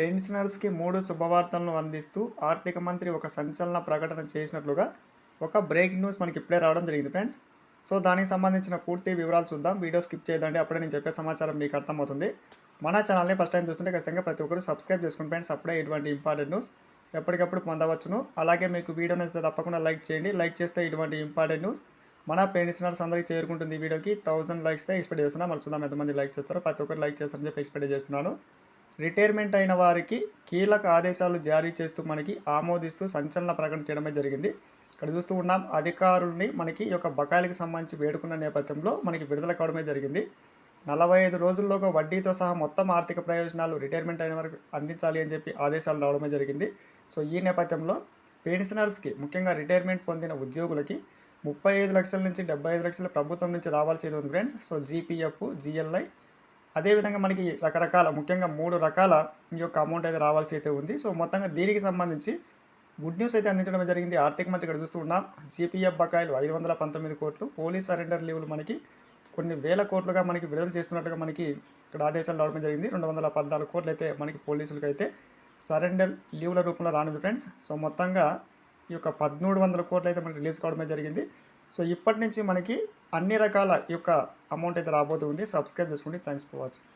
పెన్షనర్స్కి మూడు శుభవార్తలను అందిస్తూ ఆర్థిక మంత్రి ఒక సంచలన ప్రకటన చేసినట్లుగా ఒక బ్రేకింగ్ న్యూస్ మనకి ఇప్పుడే రావడం జరిగింది ఫ్రెండ్స్. సో దానికి సంబంధించిన పూర్తి వివరాలు చూద్దాం. వీడియో స్కిప్ చేయదండి. అప్పుడే నేను చెప్పే సమాచారం మీకు అర్థమవుతుంది. మన ఛానల్ని ఫస్ట్ టైం చూస్తుంటే ఖచ్చితంగా ప్రతి ఒక్కరు సబ్స్క్రైబ్ చేసుకుని ఫ్రెండ్స్ అప్పుడే ఇటువంటి ఇంపార్టెంట్ న్యూస్ ఎప్పటికప్పుడు పొందవచ్చును. అలాగే మీకు వీడియో నచ్చితే తప్పకుండా లైక్ చేయండి. లైక్ చేస్తే ఇటువంటి ఇంపార్టెంట్ న్యూస్ మన పెన్షనర్స్ అందరికీ చేరుకుంటుంది ఈ వీడియోకి. థౌసండ్ లైక్స్తో ఎక్స్పెక్ట్ చేస్తున్నాను మరి చూద్దాం ఎంతమంది లైక్ చేస్తారో. ప్రతి ఒక్కరు లైక్ చేస్తారని చెప్పి ఎక్స్పెక్ట్ చేస్తున్నాను. రిటైర్మెంట్ అయిన వారికి కీలక ఆదేశాలు జారీ చేస్తూ మనకి ఆమోదిస్తూ సంచలన ప్రకటన చేయడమే జరిగింది. ఇక్కడ చూస్తూ ఉన్నాం అధికారుల్ని మనకి ఈ యొక్క బకాయిలకు సంబంధించి వేడుకున్న నేపథ్యంలో మనకి విడుదల కావడమే జరిగింది. నలభై ఐదు రోజుల్లోగా వడ్డీతో సహా మొత్తం ఆర్థిక ప్రయోజనాలు రిటైర్మెంట్ అయిన వరకు అందించాలి అని చెప్పి ఆదేశాలు రావడమే జరిగింది. సో ఈ నేపథ్యంలో పెన్షనర్స్కి ముఖ్యంగా రిటైర్మెంట్ పొందిన ఉద్యోగులకి ముప్పై ఐదు లక్షల నుంచి డెబ్బై ఐదు లక్షల ప్రభుత్వం నుంచి రావాల్సింది ఉంది ఫ్రెండ్స్. సో జీపీఎఫ్ జిఎల్ఐ అదేవిధంగా మనకి రకరకాల ముఖ్యంగా మూడు రకాల ఈ యొక్క అమౌంట్ అయితే రావాల్సి అయితే ఉంది. సో మొత్తంగా దీనికి సంబంధించి గుడ్ న్యూస్ అయితే అందించడం జరిగింది. ఆర్థిక మంత్రి ఇక్కడ చూస్తూ ఉన్నాం. జీపీఎఫ్ బకాయిలు ఐదు వందల పంతొమ్మిది కోట్లు. పోలీస్ సరెండర్ లీవులు మనకి కొన్ని వేల కోట్లుగా మనకి విడుదల చేస్తున్నట్టుగా మనకి ఇక్కడ ఆదేశాలు రావడం జరిగింది. రెండు వందల పద్నాలుగు కోట్లు అయితే మనకి పోలీసులకు అయితే సరెండర్ లీవుల రూపంలో రానుంది ఫ్రెండ్స్. సో మొత్తంగా ఈ యొక్క పదమూడు వందల కోట్లు అయితే మనకి రిలీజ్ కావడమే జరిగింది. సో ఇప్పటి నుంచి మనకి అన్ని రకాల యొక్క అమౌంట్ అయితే రాబోతుంది సబ్స్క్రైబ్ చేసుకోండి థ్యాంక్స్ ఫర్ వాచింగ్